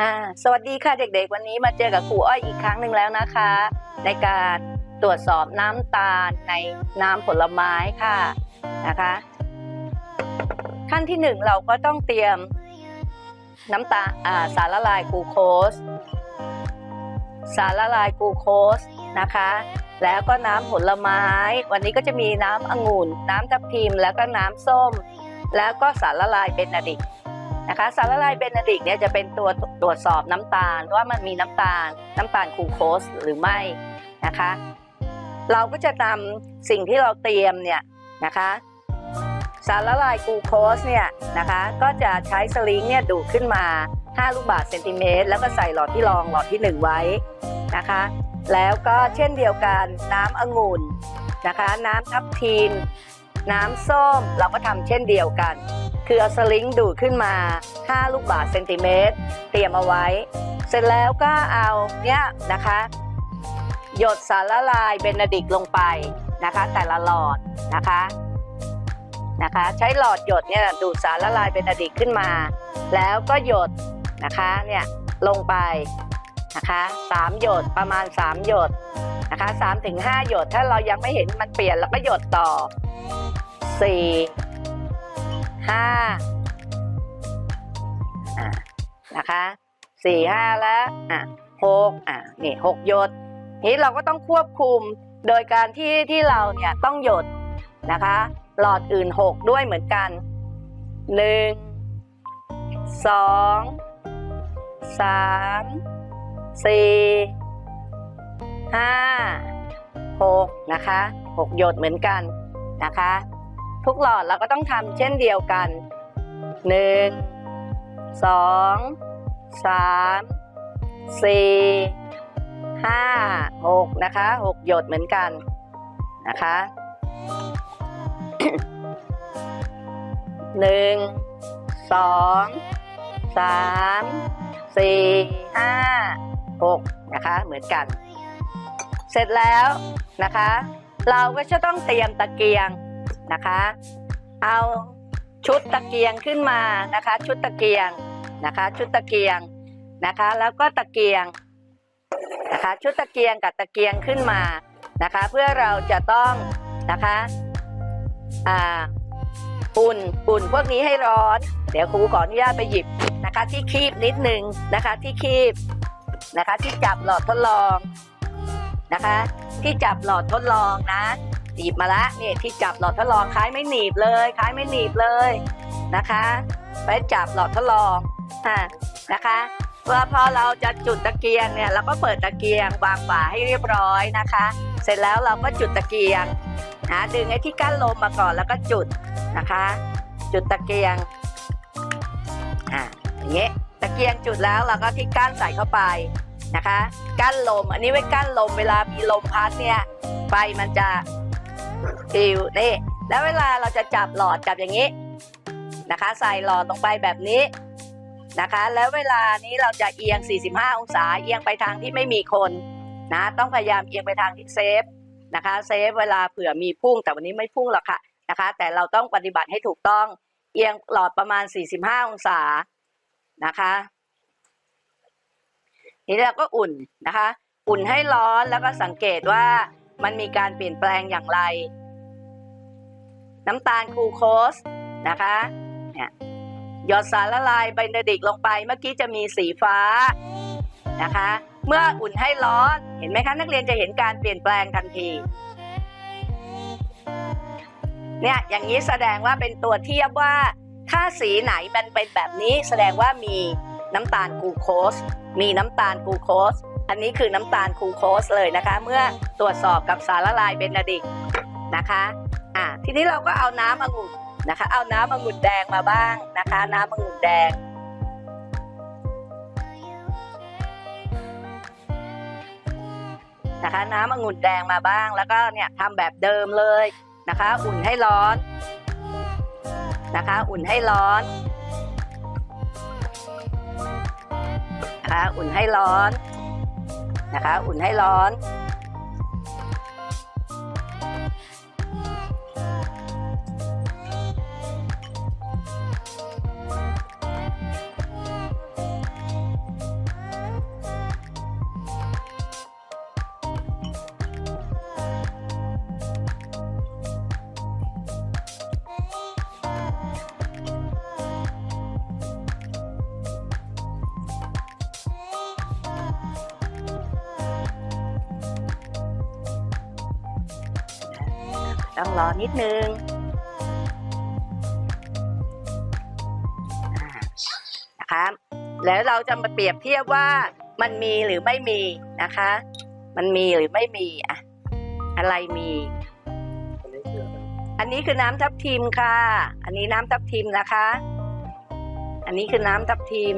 อ่าสวัสดีค่ะเด็กๆ วันนี้มาเจอกับครูอ้อยอีกครั้งหนึ่งแล้วนะคะ ในการตรวจสอบน้ำตาลในน้ำผลไม้ค่ะนะคะ ขั้นที่หนึ่งเราก็ต้องเตรียมน้ำตาลอ่าสารละลายกลูโคส สารละลายกลูโคสนะคะ แล้วก็น้ำผลไม้ วันนี้ก็จะมีน้ำองุ่น น้ำทับทิมแล้วก็น้ำส้ม แล้วก็สารละลายเบนอะดิก นะคะสารละลายเบนอะดิกเนี่ยจะเป็นตัวตรวจสอบน้ำตาลว่ามันมีน้ำตาลน้ำตาลกลูโคสหรือไม่นะคะ เราก็จะนำสิ่งที่เราเตรียมเนี่ยนะคะสารละลายกูโคสเนี่ยนะคะก็จะใช้สลิงเนี่ยดูดขึ้นมา 5 ลูกบาศก์เซนติเมตรแล้วก็ใส่หลอดที่รองหลอดที่ 1 ไว้นะคะ แล้วก็เช่นเดียวกันน้ำองุ่นนะคะ น้ำทับทิมน้ำส้มเราก็ทำเช่นเดียวกัน คือเอาสลิงดูดขึ้นมา 5 ลูกบาศก์เซนติเมตรเตรียมเอาไว้ เสร็จแล้วก็เอาเนี่ยนะคะ หยดสารละลายเบนดิกลงไปนะคะ แต่ละหลอดนะคะนะคะ ใช้หลอดหยดเนี่ยดูดสารละลายเบนดิกขึ้นมา แล้วก็หยดนะคะเนี่ยลงไปนะคะสามหยดประมาณ 3 หยดนะคะสามถึงห้าหยด ถ้าเรายังไม่เห็นมันเปลี่ยนเราก็หยดต่อสี่ ห้าอ่านะคะสี่ห้าแล้วอะหกอะนี่หกหยดนี้เราก็ต้องควบคุมโดยการที่ที่เราเนี่ยต้องหยดนะคะ หลอดอื่นหกด้วยเหมือนกันหนึ่งสองสามสี่ห้าหกนะคะหกหยดเหมือนกันนะคะ ทุกหลอดเราก็ต้องทำเช่นเดียวกัน 1 2 3 4 5 6 นะคะ 6 หยดเหมือนกันนะคะหนึ่งสองสามสี่ห้าหกนะคะเหมือนกัน เสร็จแล้วนะคะ เราก็จะต้องเตรียมตะเกียง นะคะ เอาชุดตะเกียงขึ้นมานะคะ ชุดตะเกียงนะคะ ชุดตะเกียงนะคะ แล้วก็ตะเกียงนะคะ ชุดตะเกียงกับตะเกียงขึ้นมานะคะ เพื่อเราจะต้องนะคะอ่าอุ่นอุ่นพวกนี้ให้ร้อน เดี๋ยวครูขออนุญาตไปหยิบนะคะ ที่คีบนิดนึงนะคะ ที่คีบนะคะ ที่จับหลอดทดลองนะคะ ที่จับหลอดทดลองนะ หนีบมาละเนี่ยที่จับหลอดทดลองคล้ายไม่หนีบเลยคล้ายไม่หนีบเลยนะคะ ไปจับหลอดทดลองอ่านะคะเมื่อพอเราจะจุดตะเกียงเนี่ยเราก็เปิดตะเกียงวางฝาให้เรียบร้อยนะคะ เสร็จแล้วเราก็จุดตะเกียงนะดึงไอ้ที่กั้นลมมาก่อนแล้วก็จุดนะคะ จุดตะเกียงอ่าอย่างเงี้ยตะเกียงจุดแล้วเราก็ที่กั้นใส่เข้าไปนะคะ กั้นลมอันนี้ไว้กั้นลมเวลามีลมพัดเนี่ยไฟมันจะ ฟิวนี่แล้วเวลาเราจะจับหลอดจับอย่างนี้นะคะ ใส่หลอดลงไปแบบนี้นะคะ แล้วเวลานี้เราจะเอียง 45 องศาเอียงไปทางที่ไม่มีคนนะต้องพยายามเอียงไปทางที่เซฟนะคะเซฟเวลาเผื่อมีพุ่งแต่วันนี้ไม่พุ่งหรอกค่ะนะคะ แต่เราต้องปฏิบัติให้ถูกต้องเอียงหลอดประมาณ 45 องศานะคะนี้เราก็อุ่นนะคะ อุ่นให้ร้อนแล้วก็สังเกตว่า มันมีการเปลี่ยนแปลงอย่างไร น้ำตาลกลูโคสนะคะเนี่ยหยดสารละลายไบเนดิกลงไปเมื่อกี้จะมีสีฟ้านะคะ เมื่ออุ่นให้ร้อนเห็นไหมคะนักเรียนจะเห็นการเปลี่ยนแปลงทันทีเนี่ยอย่างนี้แสดงว่าเป็นตัวเทียบว่าถ้าสีไหนมันเป็นแบบนี้แสดงว่ามีน้ำตาลกูโคส มีน้ำตาลกูโคส อันนี้คือน้ำตาลกลูโคสเลยนะคะ เมื่อตรวจสอบกับสารละลายเบนดิกนะคะอะทีนี้เราก็เอาน้ำองุ่นนะคะ เอาน้ำองุ่นแดงมาบ้างนะคะ น้ำองุ่นแดงนะคะ น้ำองุ่นแดงมาบ้างแล้วก็เนี่ยทำแบบเดิมเลยนะคะ อุ่นให้ร้อนนะคะ อุ่นให้ร้อนนะคะ อุ่นให้ร้อน นะคะ อุ่นให้ร้อน ต้องรอนิดนึงนะคะแล้วเราจะมาเปรียบเทียบว่ามันมีหรือไม่มีนะคะ มันมีหรือไม่มีอะอะไรมี อันนี้คืออะไรอันนี้คือน้ำทับทิมค่ะ อันนี้น้ำทับทิมนะคะ อันนี้คือน้ำทับทิม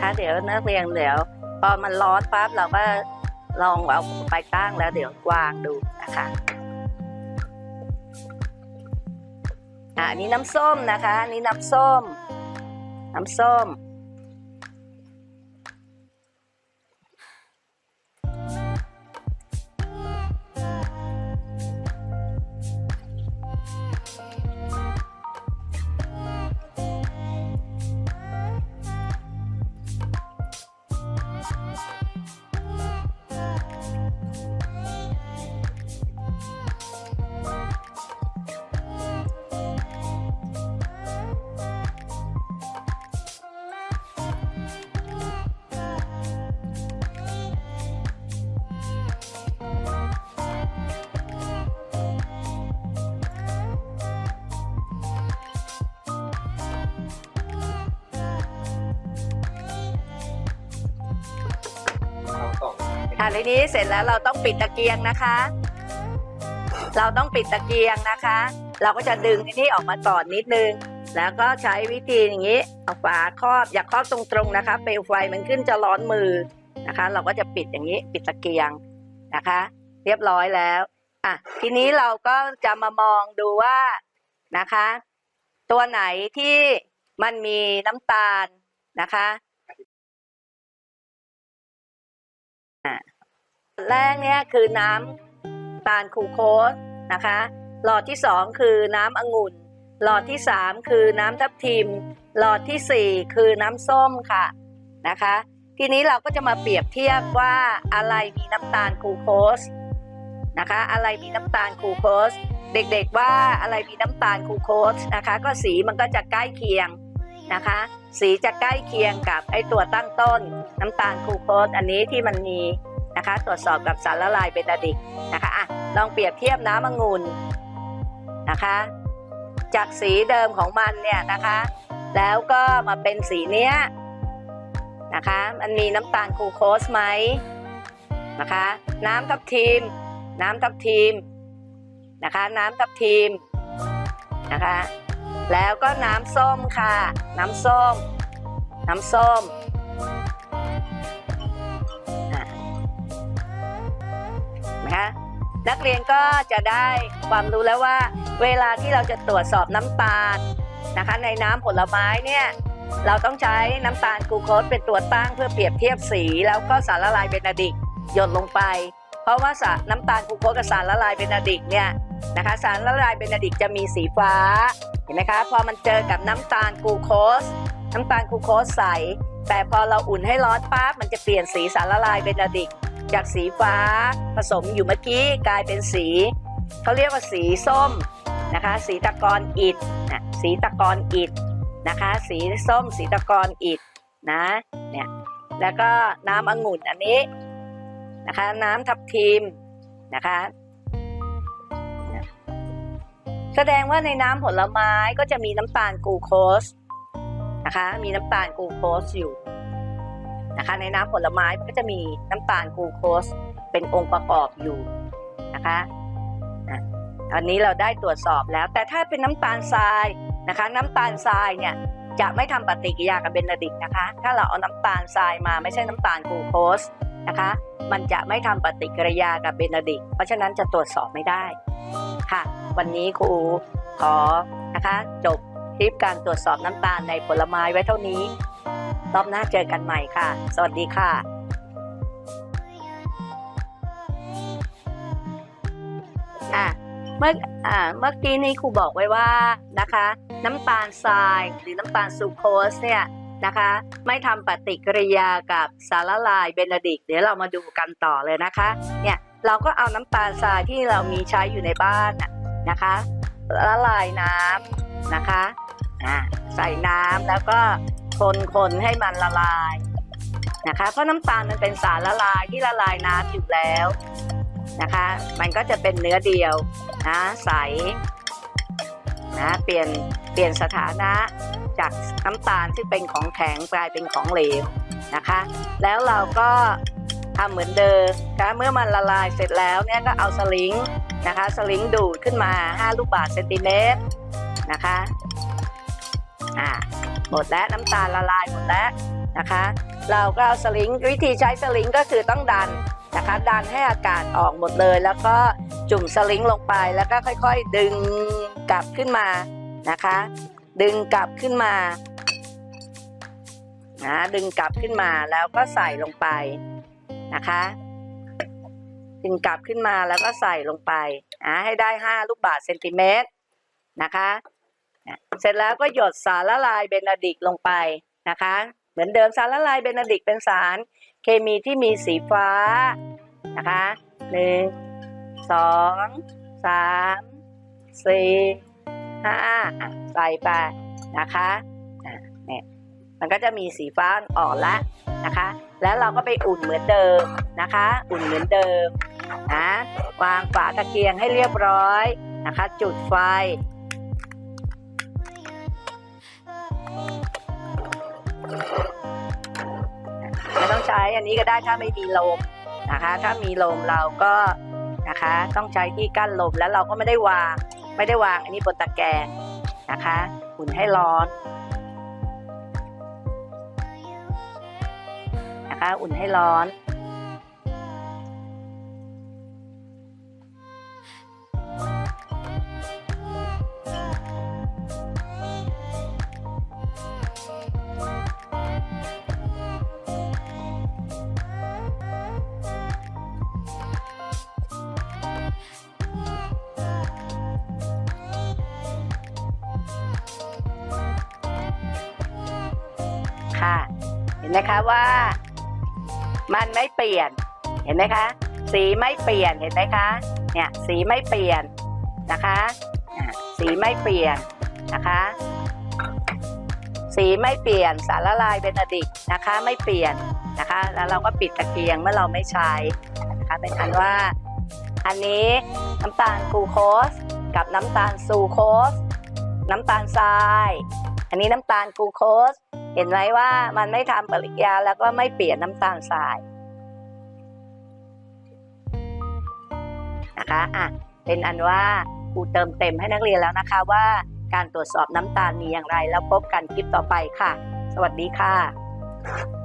นะคะ เดี๋ยวนักเรียนเดี๋ยว พอมันร้อนปั๊บเราก็ลองเอาไปตั้งแล้วเดี๋ยววางดูนะคะอะอันนี้น้ำส้มนะคะอันนี้น้ำส้ม น้ำส้ม ทีนี้เสร็จแล้วเราต้องปิดตะเกียงนะคะ เราต้องปิดตะเกียงนะคะ เราก็จะดึงอันนี้ออกมาก่อนนิดนึง แล้วก็ใช้วิธีอย่างนี้เอาฝาครอบอย่าครอบตรงๆนะคะเปลวไฟมันขึ้นจะร้อนมือนะคะ เราก็จะปิดอย่างนี้ปิดตะเกียงนะคะ เรียบร้อยแล้วอะทีนี้เราก็จะมามองดูว่านะคะ ตัวไหนที่มันมีน้ำตาลนะคะ แรกเนี่ยคือน้ำตาลคูโคสนะคะ หลอดที่สองคือน้ำองุ่น หลอดที่สามคือน้ำทับทิม หลอดที่สี่คือน้ำส้มค่ะนะคะ ทีนี้เราก็จะมาเปรียบเทียบว่าอะไรมีน้ำตาลคูโคสนะคะอะไรมีน้ำตาลคูโคสเด็กๆว่าอะไรมีน้ำตาลคูโคสนะคะ ก็สีมันก็จะใกล้เคียงนะคะ สีจะใกล้เคียงกับไอตัวตั้งต้นน้ำตาลคูโคสอันนี้ที่มันมี นะคะ ตรวจสอบกับสารละลายเบนอะดิกนะคะอะลองเปรียบเทียบน้ำองุ่นนะคะ จากสีเดิมของมันเนี่ยนะคะ แล้วก็มาเป็นสีเนี้ยนะคะ มันมีน้ำตาลกลูโคสไหมนะคะ น้ำทับทิมน้ำทับทิมนะคะ น้ำทับทิมนะคะ แล้วก็น้ำส้มค่ะ น้ำส้ม น้ำส้ม นักเรียนก็จะได้ความรู้แล้วว่า เวลาที่เราจะตรวจสอบน้ำตาลนะคะ ในน้ำผลไม้เนี่ยเราต้องใช้น้ำตาลกูโคสเป็นตัวตั้งเพื่อเปรียบเทียบสี แล้วก็สารละลายเบนอะดิกหยดลงไป เพราะว่าสารน้ำตาลกูโคสกับสารละลายเบนอะดิกเนี่ยนะคะสารละลายเบนอะดิกจะมีสีฟ้าเห็นไหมคะพอมันเจอกับน้ำตาลกูโคสน้ำตาลกูโคสใส แต่พอเราอุ่นให้ร้อนปั๊บมันจะเปลี่ยนสีสารละลายเบนอะดิก จากสีฟ้าผสมอยู่เมื่อกี้กลายเป็นสีเขาเรียกว่าสีส้มนะคะ สีตะกอนอิฐนะสีตะกอนอิฐนะคะ สีส้มสีตะกอนอิฐนะเนี่ยแล้วก็น้ำองุ่นอันนี้นะคะ น้ำทับทิมนะคะแสดงว่าในน้ำผลไม้ก็จะมีน้ำตาลกลูโคสนะคะ มีน้ำตาลกลูโคสอยู่ นะคะในน้ำผลไม้ก็จะมีน้ำตาลกลูโคสเป็นองค์ประกอบอยู่นะคะอันนี้เราได้ตรวจสอบแล้ว แต่ถ้าเป็นน้ำตาลทรายนะคะ น้ำตาลทรายเนี่ยจะไม่ทำปฏิกิริยากับเบนอะดิกนะคะ ถ้าเราเอาน้ำตาลทรายมาไม่ใช่น้ำตาลกลูโคสนะคะ มันจะไม่ทำปฏิกิริยากับเบนอะดิก เพราะฉะนั้นจะตรวจสอบไม่ได้ค่ะ วันนี้ครูขอนะคะ จบคลิปการตรวจสอบน้ำตาลในผลไม้ไว้เท่านี้ รอบหน้าเจอกันใหม่ค่ะ สวัสดีค่ะอะเมื่ออ่าเมื่อกี้นี้ครูบอกไว้ว่านะคะ น้ำตาลทรายหรือน้ำตาลซูโคสเนี่ยนะคะ ไม่ทำปฏิกิริยากับสารละลายเบนดิกเดี๋ยวเรามาดูกันต่อเลยนะคะเนี่ยเราก็เอาน้ำตาลทรายที่เรามีใช้อยู่ในบ้านน่ะนะคะละลายน้ำนะคะอ่าใส่น้ำแล้วก็ คนคนให้มันละลายนะคะ เพราะน้ำตาลมันเป็นสารละลายที่ละลายน้ำอยู่แล้วนะคะ มันก็จะเป็นเนื้อเดียวนะใสนะเปลี่ยนเปลี่ยนสถานะจากน้ำตาลที่เป็นของแข็งกลายเป็นของเหลวนะคะ แล้วเราก็ทำเหมือนเดิมนะคะเมื่อมันละลายเสร็จแล้วเนี่ยก็เอาสลิงนะคะสลิงดูดขึ้นมา 5 ลูกบาศก์เซนติเมตรนะคะอ่า หมดแล้วน้ำตาลละลายหมดแล้วนะคะ เราก็เอาสลิงวิธีใช้สลิงก็คือต้องดันนะคะดันให้อากาศออกหมดเลย แล้วก็จุ่มสลิงลงไปแล้วก็ค่อยๆ ดึงกลับขึ้นมานะคะ ดึงกลับขึ้นมานะดึงกลับขึ้นมาแล้วก็ใส่ลงไปนะคะ ดึงกลับขึ้นมาแล้วก็ใส่ลงไปนะให้ได้ 5 ลูกบาศก์เซนติเมตรนะคะ เสร็จแล้วก็หยดสารละลายเบนดิกลงไปนะคะ เหมือนเดิมสารละลายเบนดิกเป็นสารเคมีที่มีสีฟ้านะคะหนึ่งสองสามสี่ห้าใส่ไปนะคะอะเนี่ยมันก็จะมีสีฟ้าอ่อนละนะคะ แล้วเราก็ไปอุ่นเหมือนเดิมนะคะ อุ่นเหมือนเดิมนะวางฝาตะเกียงให้เรียบร้อยนะคะ จุดไฟ ไม่ต้องใช้อันนี้ก็ได้ถ้าไม่มีลมนะคะ ถ้ามีลมเราก็นะคะ ต้องใช้ที่กั้นลมแล้วเราก็ไม่ได้วาง ไม่ได้วางอันนี้บนตะแกรงนะคะอุ่นให้ร้อนนะคะ อุ่นให้ร้อน ค่ะ เห็นไหมคะว่า มันไม่เปลี่ยน เห็นไหมคะ สีไม่เปลี่ยนเห็นไหมคะ เนี่ยสีไม่เปลี่ยนนะคะสีไม่เปลี่ยนนะคะ สีไม่เปลี่ยนสารละลายเบนดิกต์นะคะ ไม่เปลี่ยนนะคะ แล้วเราก็ปิดตะเกียงเมื่อเราไม่ใช้นะคะเป็นอันว่าอันนี้น้ำตาลกลูโคสกับน้ำตาลซูโคสน้ำตาลทราย อันนี้น้ำตาลกลูโคส เห็นไหมว่ามันไม่ทำปฏิกิริยาแล้วก็ไม่เปลี่ยนน้ำตาลทรายนะคะอะเป็นอันว่าครูเติมเต็มให้นักเรียนแล้วนะคะว่าการตรวจสอบน้ำตาลมีอย่างไร แล้วพบกันคลิปต่อไปค่ะ สวัสดีค่ะ